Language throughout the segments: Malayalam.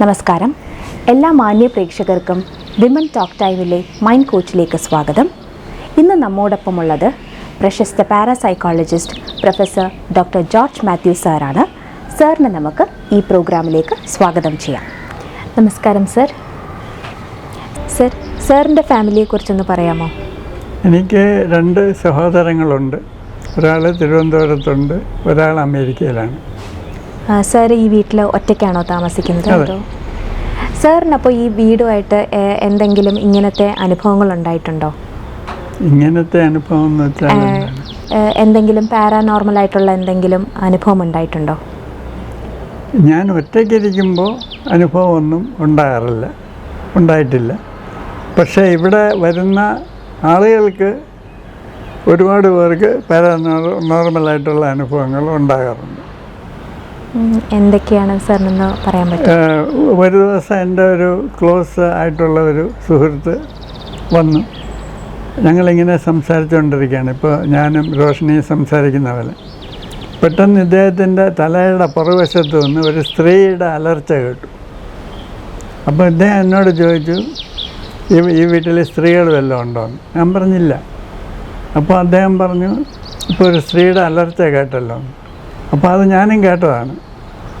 നമസ്കാരം. എല്ലാ മാന്യ പ്രേക്ഷകർക്കും വിമൻ ടോക്ക് ടൈമിലെ മൈൻഡ് കോച്ചിലേക്ക് സ്വാഗതം. ഇന്ന് നമ്മോടൊപ്പമുള്ളത് പ്രശസ്ത parapsychologist professor doctor George Mathew സാറാണ്. സാറിന് നമുക്ക് ഈ പ്രോഗ്രാമിലേക്ക് സ്വാഗതം ചെയ്യാം. നമസ്കാരം സർ. സർ സാറിന്റെ ഫാമിലിയെക്കുറിച്ചൊന്ന് പറയാമോ? എനിക്ക് രണ്ട് സഹോദരങ്ങളുണ്ട്. ഒരാൾ തിരുവനന്തപുരത്തുണ്ട് ഒരാൾ അമേരിക്കയിലാണ്. സാർ ഈ വീട്ടിൽ ഒറ്റയ്ക്കാണോ താമസിക്കുന്നത്? സാറിനപ്പോൾ ഈ വീടുമായിട്ട് എന്തെങ്കിലും ഇങ്ങനത്തെ അനുഭവങ്ങൾ ഉണ്ടായിട്ടുണ്ടോ? ഇങ്ങനത്തെ അനുഭവം എന്ന് വെച്ചാൽ എന്തെങ്കിലും പാരാനോർമൽ ആയിട്ടുള്ള എന്തെങ്കിലും അനുഭവം ഉണ്ടായിട്ടുണ്ടോ? ഞാൻ ഒറ്റയ്ക്കിരിക്കുമ്പോൾ അനുഭവമൊന്നും ഉണ്ടാകാറില്ല. ഉണ്ടായിട്ടില്ല. പക്ഷേ ഇവിടെ വരുന്ന ആളുകൾക്ക് ഒരുപാട് പേർക്ക് പാരാനോർ നോർമലായിട്ടുള്ള അനുഭവങ്ങൾ ഉണ്ടാകാറുണ്ട്. എന്തൊക്കെയാണ് സാറിനൊന്ന് പറയാൻ പറ്റും? ഒരു ദിവസം എന്റെ ഒരു ക്ലോസ് ആയിട്ടുള്ള ഒരു സുഹൃത്ത് വന്നു. ഞങ്ങളിങ്ങനെ സംസാരിച്ചുകൊണ്ടിരിക്കുകയാണ്. ഇപ്പോൾ ഞാനും റോഷനിയും സംസാരിക്കുന്ന പോലെ. പെട്ടെന്ന് ഇദ്ദേഹത്തിന്റെ തലയുടെ പുറവശത്ത് നിന്ന് ഒരു സ്ത്രീയുടെ അലർച്ച കേട്ടു. അപ്പോൾ ഇദ്ദേഹം എന്നോട് ചോദിച്ചു ഈ ഈ വീട്ടിൽ സ്ത്രീകൾ വല്ലതും ഉണ്ടോ? ഞാൻ പറഞ്ഞില്ല. അപ്പോൾ അദ്ദേഹം പറഞ്ഞു ഇപ്പോൾ ഒരു സ്ത്രീയുടെ അലർച്ച കേട്ടല്ലോ. അപ്പോൾ അത് ഞാനും കേട്ടതാണ്.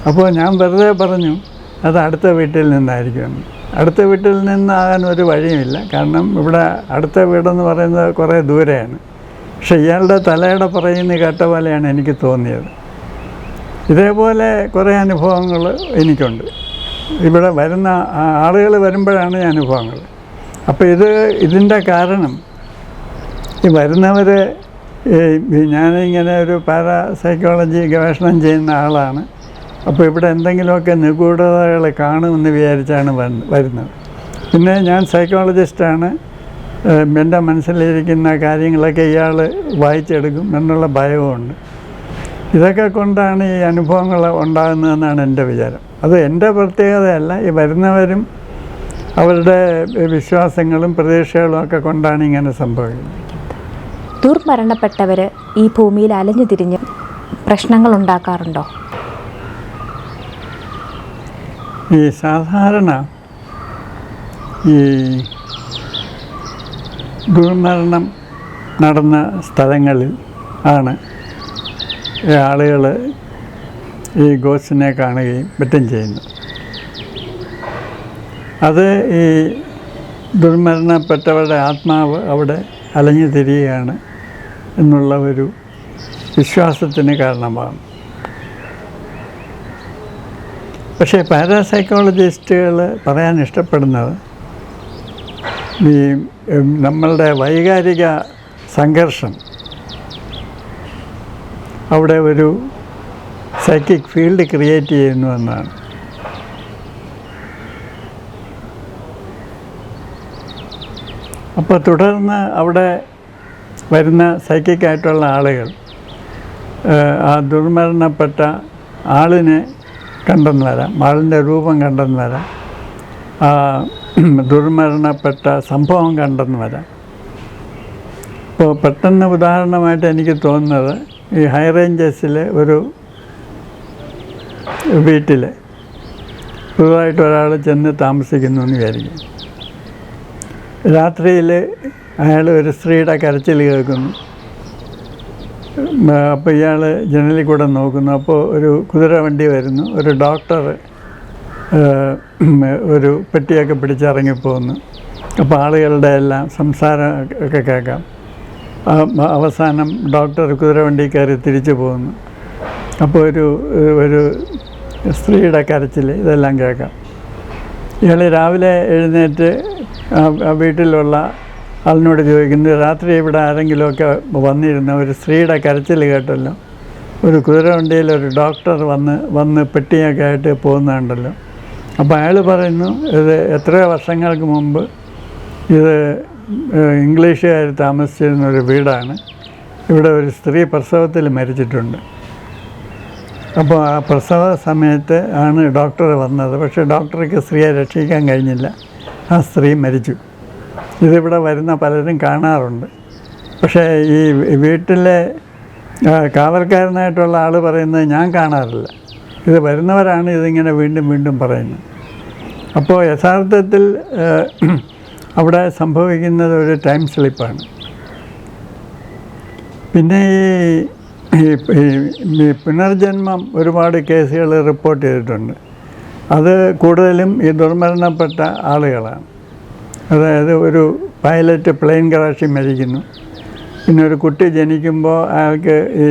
അപ്പോൾ ഞാൻ വെറുതെ പറഞ്ഞു അത് അടുത്ത വീട്ടിൽ നിന്നായിരിക്കും. അടുത്ത വീട്ടിൽ നിന്നാകാൻ ഒരു വഴിയുമില്ല. കാരണം ഇവിടെ അടുത്ത വീടെന്ന് പറയുന്നത് കുറേ ദൂരെയാണ്. പക്ഷെ ഇയാളുടെ തലയുടെ പറയുന്ന കേട്ട പോലെയാണ് എനിക്ക് തോന്നിയത്. ഇതേപോലെ കുറേ അനുഭവങ്ങൾ എനിക്കുണ്ട്. ഇവിടെ വരുന്ന ആളുകൾ വരുമ്പോഴാണ് ഈ അനുഭവങ്ങൾ. അപ്പോൾ ഇത് ഇതിന്റെ കാരണം ഈ വരുന്നവർ ഞാനിങ്ങനെ ഒരു പാരാസൈക്കോളജി ഗവേഷണം ചെയ്യുന്ന ആളാണ്. അപ്പോൾ ഇവിടെ എന്തെങ്കിലുമൊക്കെ നിഗൂഢതകൾ കാണുമെന്ന് വിചാരിച്ചാണ് വരുന്നത്. പിന്നെ ഞാൻ സൈക്കോളജിസ്റ്റാണ്. എന്റെ മനസ്സിലിരിക്കുന്ന കാര്യങ്ങളൊക്കെ ഇയാൾ വായിച്ചെടുക്കും എന്നുള്ള ഭയവുമുണ്ട്. ഇതൊക്കെ കൊണ്ടാണ് ഈ അനുഭവങ്ങൾ ഉണ്ടാകുന്നതെന്നാണ് എന്റെ വിചാരം. അത് എന്റെ പ്രത്യേകതയല്ല ഈ വരുന്നവരും അവരുടെ വിശ്വാസങ്ങളും പ്രതീക്ഷകളും ഒക്കെ കൊണ്ടാണ് ഇങ്ങനെ സംഭവിക്കുന്നത്. ദുർമരണപ്പെട്ടവർ ഈ ഭൂമിയിൽ അലഞ്ഞു തിരിഞ്ഞ് പ്രശ്നങ്ങൾ ഉണ്ടാക്കാറുണ്ടോ ഈ സാധാരണ ഈ ദുർമരണം നടന്ന സ്ഥലങ്ങളിൽ ആണ് ആളുകൾ ഈ ഗോസിനെ കാണുകയും മറ്റും ചെയ്യുന്നത്. അത് ഈ ദുർമരണപ്പെട്ടവരുടെ ആത്മാവ് അവിടെ അലഞ്ഞു തിരിയുകയാണ്. എന്നുള്ള ഒരു വിശ്വാസത്തിന് കാരണമാണ്. പക്ഷേ പാരാസൈക്കോളജിസ്റ്റുകൾ പറയാൻ ഇഷ്ടപ്പെടുന്നത് ഈ നമ്മളുടെ വൈകാരിക സംഘർഷം അവിടെ ഒരു സൈക്കിക് ഫീൽഡ് ക്രിയേറ്റ് ചെയ്യുന്നു എന്നാണ്. അപ്പോൾ തുടർന്ന് അവിടെ വരുന്ന സൈക്കിക്കായിട്ടുള്ള ആളുകൾ ആ ദുർമരണപ്പെട്ട ആളിനെ കണ്ടെന്ന് വരാം ആളിന്റെ രൂപം കണ്ടെന്ന് വരാം ആ ദുർമരണപ്പെട്ട സംഭവം കണ്ടെന്ന് വരാം. ഇപ്പോൾ പെട്ടെന്ന് ഉദാഹരണമായിട്ട് എനിക്ക് തോന്നുന്നത് ഈ ഹൈ റേഞ്ചസിലെ ഒരു വീട്ടിൽ പുതുതായിട്ട് ഒരാൾ ചെന്ന് താമസിക്കുന്നു എന്ന് വിചാരിക്കും. രാത്രിയിൽ അയാൾ ഒരു സ്ത്രീയുടെ കരച്ചിൽ കേൾക്കുന്നു. അപ്പോൾ ഇയാൾ ജനലിൽ കൂടെ നോക്കുന്നു. അപ്പോൾ ഒരു കുതിര വണ്ടി വരുന്നു. ഒരു ഡോക്ടർ ഒരു പെട്ടിയൊക്കെ പിടിച്ചിറങ്ങിപ്പോകുന്നു അപ്പോൾ ആളുകളുടെ എല്ലാം സംസാരം ഒക്കെ കേൾക്കാം. അവസാനം ഡോക്ടർ കുതിര വണ്ടി കയറി തിരിച്ചു പോകുന്നു. അപ്പോൾ ഒരു ഒരു സ്ത്രീയുടെ കരച്ചിൽ ഇതെല്ലാം കേൾക്കാം. ഇയാൾ രാവിലെ എഴുന്നേറ്റ് ആ വീട്ടിലുള്ള ആളിനോട് ചോദിക്കുന്നു രാത്രി ഇവിടെ ആരെങ്കിലുമൊക്കെ വന്നിരുന്ന ഒരു സ്ത്രീയുടെ കരച്ചിൽ കേട്ടല്ലോ? ഒരു കുതിരവണ്ടിയിൽ ഒരു ഡോക്ടർ വന്ന് വന്ന് പെട്ടിയൊക്കെ ആയിട്ട് പോകുന്നുണ്ടല്ലോ? അപ്പോൾ അയാൾ പറയുന്നു ഇത് എത്രയോ വർഷങ്ങൾക്ക് മുമ്പ് ഇത് ഇംഗ്ലീഷുകാർ താമസിച്ചിരുന്ന ഒരു വീടാണ്. ഇവിടെ ഒരു സ്ത്രീ പ്രസവത്തിൽ മരിച്ചിട്ടുണ്ട്. അപ്പോൾ ആ പ്രസവ സമയത്ത് ആണ് ഡോക്ടർ വന്നത്. പക്ഷേ ഡോക്ടർക്ക് സ്ത്രീയെ രക്ഷിക്കാൻ കഴിഞ്ഞില്ല. ആ സ്ത്രീ മരിച്ചു. ഇതിവിടെ വരുന്ന പലരും കാണാറുണ്ട്. പക്ഷേ ഈ വീട്ടിലെ കാവൽക്കാരനായിട്ടുള്ള ആൾ പറയുന്നത് ഞാൻ കാണാറില്ല. ഇത് വരുന്നവരാണ് ഇതിങ്ങനെ വീണ്ടും വീണ്ടും പറയുന്നത്. അപ്പോൾ യഥാർത്ഥത്തിൽ അവിടെ സംഭവിക്കുന്നത് ഒരു ടൈം സ്ലിപ്പാണ്. പിന്നെ ഈ പുനർജന്മം ഒരുപാട് കേസുകൾ റിപ്പോർട്ട് ചെയ്തിട്ടുണ്ട്. അത് കൂടുതലും ഈ ദുർമരണപ്പെട്ട ആളുകളാണ്. അതായത് ഒരു പൈലറ്റ് പ്ലെയിൻ ക്രാഷിൽ മരിക്കുന്നു. പിന്നെ ഒരു കുട്ടി ജനിക്കുമ്പോൾ അയാൾക്ക് ഈ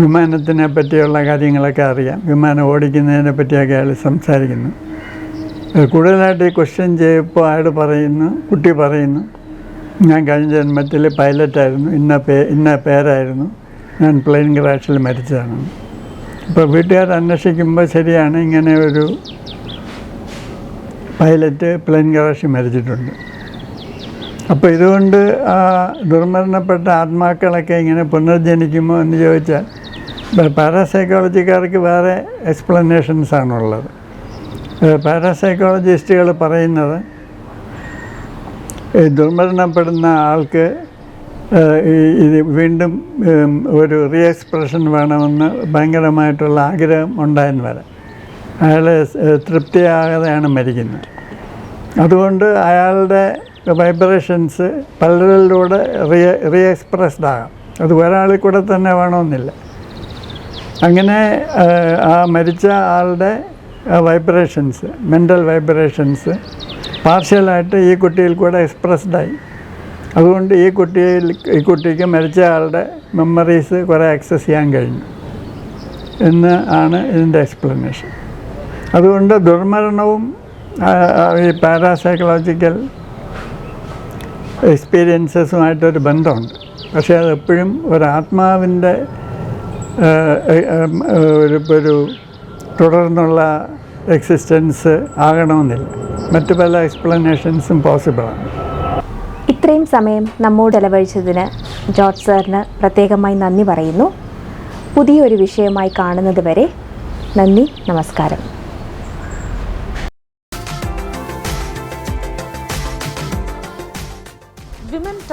വിമാനത്തിനെ പറ്റിയുള്ള കാര്യങ്ങളൊക്കെ അറിയാം. വിമാനം ഓടിക്കുന്നതിനെ പറ്റിയൊക്കെ അയാൾ സംസാരിക്കുന്നു. കൂടുതലായിട്ട് ഈ ക്വസ്റ്റ്യൻ ചെയ്യുമ്പോൾ അയാൾ പറയുന്നു കുട്ടി പറയുന്നു ഞാൻ കഴിഞ്ഞ ജന്മത്തിൽ പൈലറ്റായിരുന്നു. ഇന്ന പേ ഇന്ന പേരായിരുന്നു. ഞാൻ പ്ലെയിൻ ക്രാഷിൽ മരിച്ചതാണ്. ഇപ്പോൾ വീട്ടുകാർ അന്വേഷിക്കുമ്പോൾ ശരിയാണ് ഇങ്ങനെ ഒരു പൈലറ്റ് പ്ലെയിൻ ക്രാഷ് മരിച്ചിട്ടുണ്ട്. അപ്പോൾ ഇതുകൊണ്ട് ആ ദുർമരണപ്പെട്ട ആത്മാക്കളൊക്കെ ഇങ്ങനെ പുനർജനിക്കുമോ എന്ന് ചോദിച്ചാൽ പാരാസൈക്കോളജിക്കാർക്ക് വേറെ എക്സ്പ്ലനേഷൻസ് ആണുള്ളത്. പാരാസൈക്കോളജിസ്റ്റുകൾ പറയുന്നത് ദുർമരണപ്പെടുന്ന ആൾക്ക് ഇത് വീണ്ടും ഒരു റീ എക്സ്പ്രഷൻ വേണമെന്ന് ഭയങ്കരമായിട്ടുള്ള ആഗ്രഹം ഉണ്ടായെന്ന് വരാം. അയാൾ തൃപ്തിയാകാതെയാണ് മരിക്കുന്നത്. അതുകൊണ്ട് അയാളുടെ വൈബ്രേഷൻസ് പലരിലൂടെ റിയ റീ എക്സ്പ്രസ്ഡ് ആകാം. അത് ഒരാളിൽ കൂടെ തന്നെ വേണമെന്നില്ല. അങ്ങനെ ആ മരിച്ച ആളുടെ വൈബ്രേഷൻസ് മെന്റൽ വൈബ്രേഷൻസ് പാർഷ്യലായിട്ട് ഈ കുട്ടിയിൽ കൂടെ എക്സ്പ്രസ്ഡായി അതുകൊണ്ട് ഈ കുട്ടിയിൽ ഈ കുട്ടിക്ക് മരിച്ച ആളുടെ മെമ്മറീസ് കുറേ ആക്സസ് ചെയ്യാൻ കഴിഞ്ഞു. എന്ന് ആണ് ഇതിന്റെ എക്സ്പ്ലനേഷൻ. അതുകൊണ്ട് ദുർമരണവും ഈ പാരാസൈക്കോളജിക്കൽ എക്സ്പീരിയൻസസുമായിട്ടൊരു ബന്ധമുണ്ട്. പക്ഷേ ഒരു ആ, ആ, ആ, ഒരു ഒരു തുടർന്നുള്ള എക്സിസ്റ്റൻസ് ആകണമെന്നില്ല. മറ്റു പല എക്സ്പ്ലനേഷൻസും പോസിബിളാണ് ഇത്രയും സമയം നമ്മോട് ചെലവഴിച്ചതിന് ജോർജ് സാറിന് പ്രത്യേകമായി നന്ദി പറയുന്നു. പുതിയൊരു വിഷയമായി കാണുന്നത് വരെ നന്ദി നമസ്കാരം.